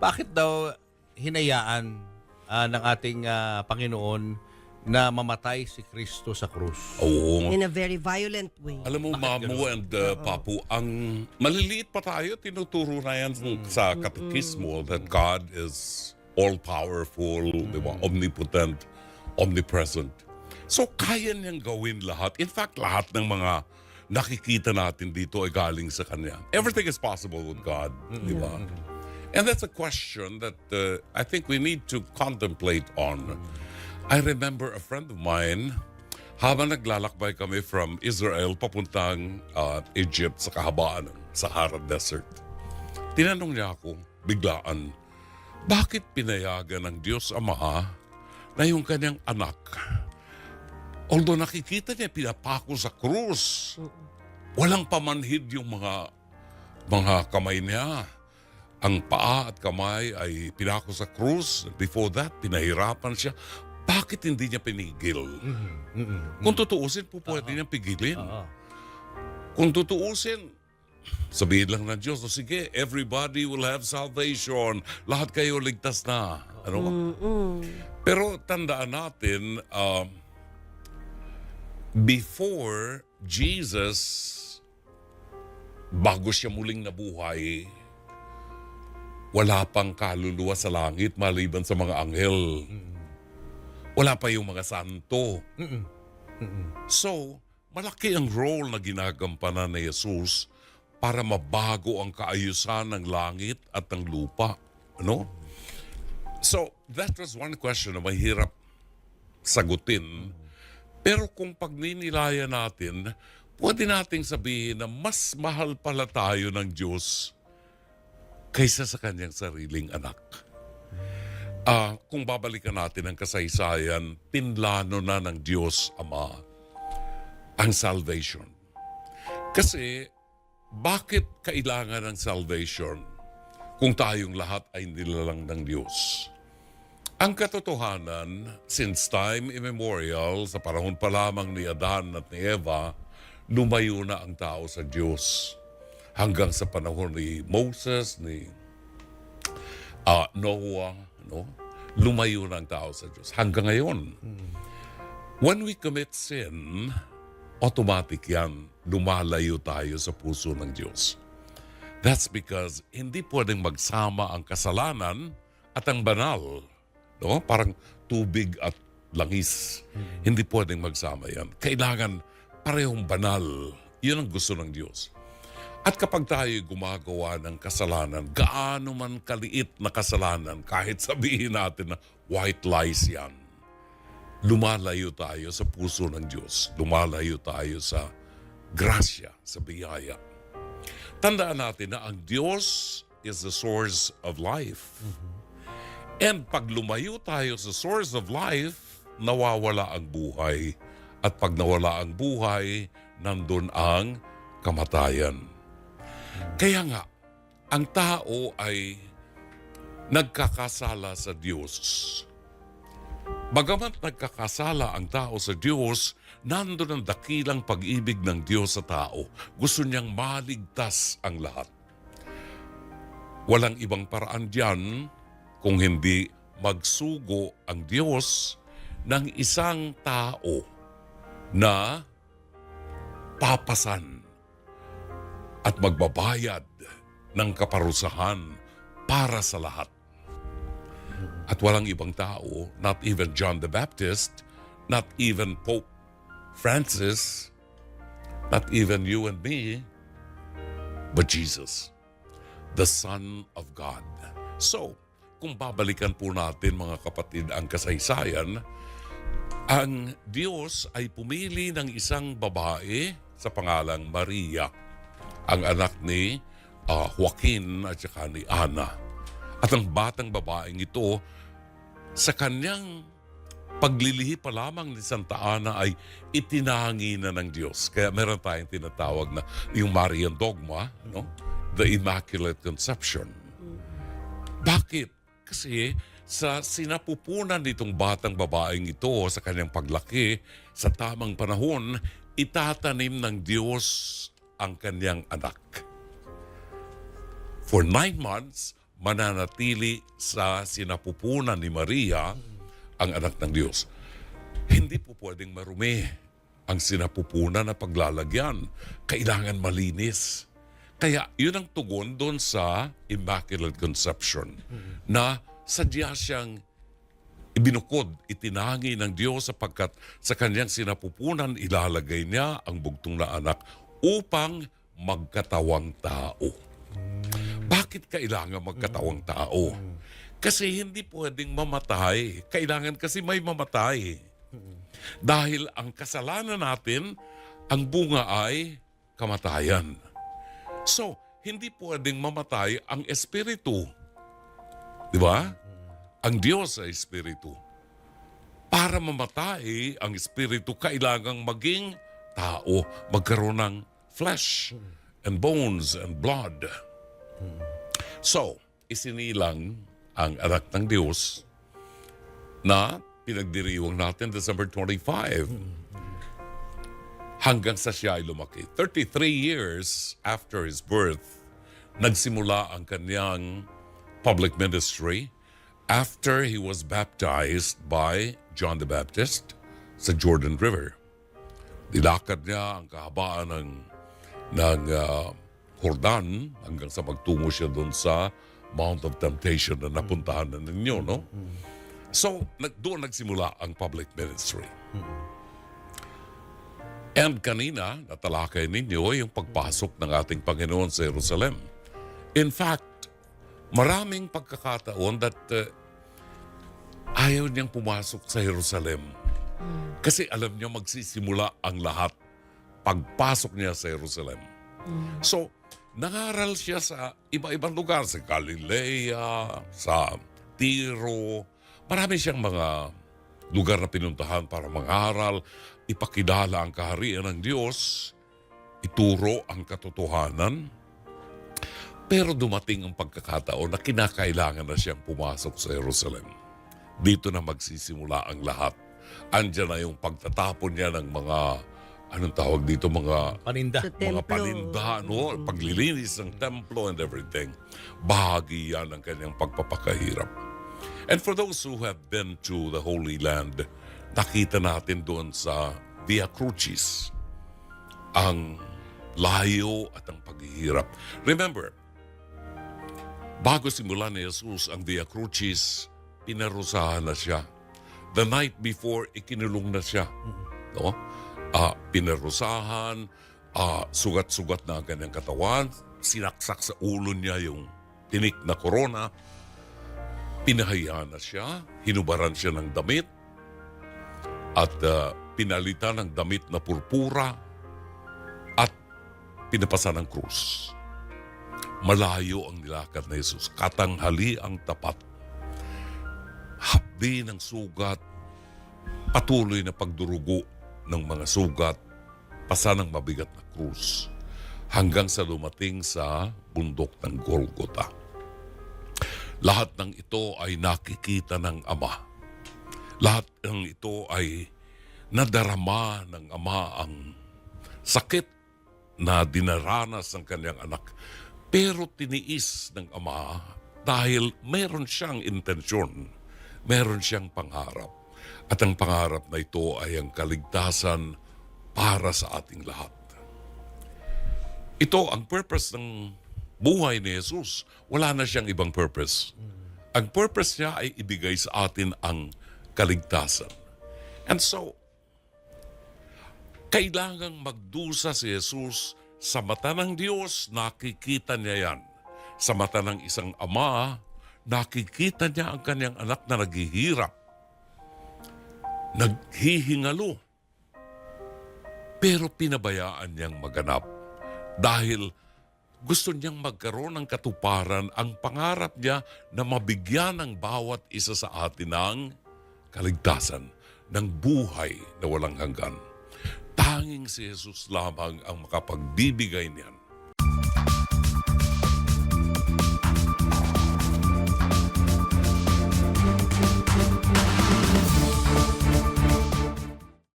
bakit daw hinayaan ah, ng ating ah, Panginoon na mamatay si Kristo sa krus? Oo. In a very violent way. Alam mo, Mamu and uh, Papu, ang maliliit pa tayo, tinuturo na yan sa katekismo that God is all-powerful, di ba? omnipotent, omnipresent. So, kaya niyang gawin lahat. In fact, lahat ng mga nakikita natin dito ay galing sa Kanya. Everything is possible with God, di ba? And that's a question that uh, I think we need to contemplate on. I remember a friend of mine, habang naglalakbay kami from Israel papuntang uh, Egypt sa kahabaan ng Sahara Desert, tinanong niya ako, biglaan, bakit pinayagan ng Diyos Ama na yung kanyang anak, although nakikita niya pinapako sa krus, walang pamanhid yung mga mga kamay niya. Ang paa at kamay ay pinako sa krus. Before that, pinahirapan siya. Bakit hindi niya pinigil? Kung tutuusin po, pwede niyang pigilin. Oo. Kung tutuusin, sabihin lang ng Diyos, o sige, everybody will have salvation. Lahat kayo ligtas na. Ano ba? Pero tandaan natin, um, before Jesus, bago siya muling nabuhay, wala pang kaluluwa sa langit maliban sa mga anghel. Wala pa yung mga santo. So, malaki ang role na ginagampanan ni Jesus para mabago ang kaayusan ng langit at ng lupa. Ano? So, that was one question na mahirap sagutin. Pero kung pagninilayan natin, pwede nating sabihin na mas mahal pala tayo ng Diyos kaysa sa kanyang sariling anak. Ah, kung babalikan natin ang kasaysayan, pinlano na ng Diyos Ama ang salvation. Kasi, bakit kailangan ng salvation kung tayong lahat ay nilalang ng Diyos? Ang katotohanan, since time immemorial, sa panahon pa lamang ni Adan at ni Eva, lumayo na ang tao sa Diyos. Hanggang sa panahon ni Moses, ni ah, Noah, no? lumayo ang tao sa Diyos. Hanggang ngayon. When we commit sin, automatic yan, lumalayo tayo sa puso ng Diyos. That's because hindi pwedeng magsama ang kasalanan at ang banal. No? Parang tubig at langis. Hindi pwedeng magsama yan. Kailangan parehong banal. Yun ang gusto ng Diyos. At kapag tayo gumagawa ng kasalanan, gaano man kaliit na kasalanan, kahit sabihin natin na white lies yan, lumalayo tayo sa puso ng Diyos. Lumalayo tayo sa grasya, sa biyaya. Tandaan natin na ang Diyos is the source of life. And pag lumayo tayo sa source of life, nawawala ang buhay. At pag nawala ang buhay, nandun ang kamatayan. Kaya nga, ang tao ay nagkakasala sa Diyos. Bagamat nagkakasala ang tao sa Diyos, nandun ang dakilang pag-ibig ng Diyos sa tao. Gusto niyang maligtas ang lahat. Walang ibang paraan diyan kung hindi magsugo ang Diyos ng isang tao na papasan at magbabayad ng kaparusahan para sa lahat. At walang ibang tao, not even John the Baptist, not even Pope Francis, not even you and me, but Jesus, the Son of God. So, kung babalikan po natin mga kapatid ang kasaysayan, ang Diyos ay pumili ng isang babae sa pangalang Maria, ang anak ni ah, Joaquin at saka ni Ana. At ang batang babaeng ito, sa kanyang paglilihi pa lamang ni Santa Ana ay itinangi na ng Diyos. Kaya meron tayong tinatawag na yung Marian Dogma, no? the Immaculate Conception. Bakit? Kasi sa sinapupunan nitong batang babaeng ito sa kanyang paglaki, sa tamang panahon, itatanim ng Diyos ang kanyang anak. For nine months, mananatili sa sinapupunan ni Maria ang anak ng Diyos. Hindi po pwedeng marumi ang sinapupunan na paglalagyan. Kailangan malinis. Kaya yun ang tugon doon sa Immaculate Conception na sadya siyang ibinukod, itinangi ng Diyos sapagkat sa kanyang sinapupunan ilalagay niya ang bugtong na anak upang magkatawang tao. Bakit kailangan magkatawang tao? Kasi hindi pwedeng mamatay. Kailangan kasi may mamatay. Dahil ang kasalanan natin, ang bunga ay kamatayan. So, hindi pwedeng mamatay ang espiritu. Di ba? Ang Diyos ay espiritu. Para mamatay ang espiritu, kailangang maging tao, magkaroon ng flesh and bones and blood. So, isinilang ang anak ng Diyos na pinagdiriwang natin December 25 hanggang sa siya ay lumaki. 33 years after his birth, nagsimula ang kanyang public ministry after he was baptized by John the Baptist sa Jordan River. Dilakad niya ang kahabaan ng, ng ah, Jordan hanggang sa magtungo siya doon sa Mount of Temptation na napuntahan na ninyo, no? So, nag, doon nagsimula ang public ministry. And kanina, natalakay ninyo yung pagpasok ng ating Panginoon sa Jerusalem. In fact, maraming pagkakataon that uh, ayaw niyang pumasok sa Jerusalem. Kasi alam niya magsisimula ang lahat pagpasok niya sa Jerusalem. So, nangaral siya sa iba-ibang lugar, sa Galilea, sa Tiro. Marami siyang mga lugar na pinuntahan para mangaral, ipakilala ang kaharian ng Diyos, ituro ang katotohanan. Pero dumating ang pagkakataon na kinakailangan na siyang pumasok sa Jerusalem. Dito na magsisimula ang lahat. Andiyan na yung pagtatapon niya ng mga, anong tawag dito, mga Paninda. Sa mga templo. paninda, no? paglilinis ng templo and everything. Bahagi yan ng kanyang pagpapakahirap. And for those who have been to the Holy Land, nakita natin doon sa Via Crucis ang layo at ang paghihirap. Remember, bago simulan ni Jesus ang Via Crucis, pinarusahan na siya. The night before, ikinulong na siya. No? Ah, pinarusahan, ah, sugat-sugat na ang kanyang katawan, sinaksak sa ulo niya yung tinik na korona, pinahiya na siya, hinubaran siya ng damit, at ah, pinalitan ng damit na purpura, at pinapasa ng krus. Malayo ang nilakad na Jesus. Katanghali ang tapat. Hapdi ng sugat, patuloy na pagdurugo ng mga sugat, pasa ng mabigat na krus, hanggang sa dumating sa bundok ng Golgota. Lahat ng ito ay nakikita ng Ama. Lahat ng ito ay nadarama ng Ama ang sakit na dinaranas ng kanyang anak. Pero tiniis ng Ama dahil meron siyang intensyon, meron siyang pangarap. At ang pangarap na ito ay ang kaligtasan para sa ating lahat. Ito ang purpose ng buhay ni Jesus. Wala na siyang ibang purpose. Ang purpose niya ay ibigay sa atin ang kaligtasan. And so, kailangang magdusa si Jesus sa mata ng Diyos, nakikita niya yan. Sa mata ng isang ama, nakikita niya ang kanyang anak na naghihirap. Naghihingalo. Pero pinabayaan niyang maganap dahil gusto niyang magkaroon ng katuparan ang pangarap niya na mabigyan ng bawat isa sa atin ng kaligtasan, ng buhay na walang hanggan. Tanging si Jesus lamang ang makapagbibigay niyan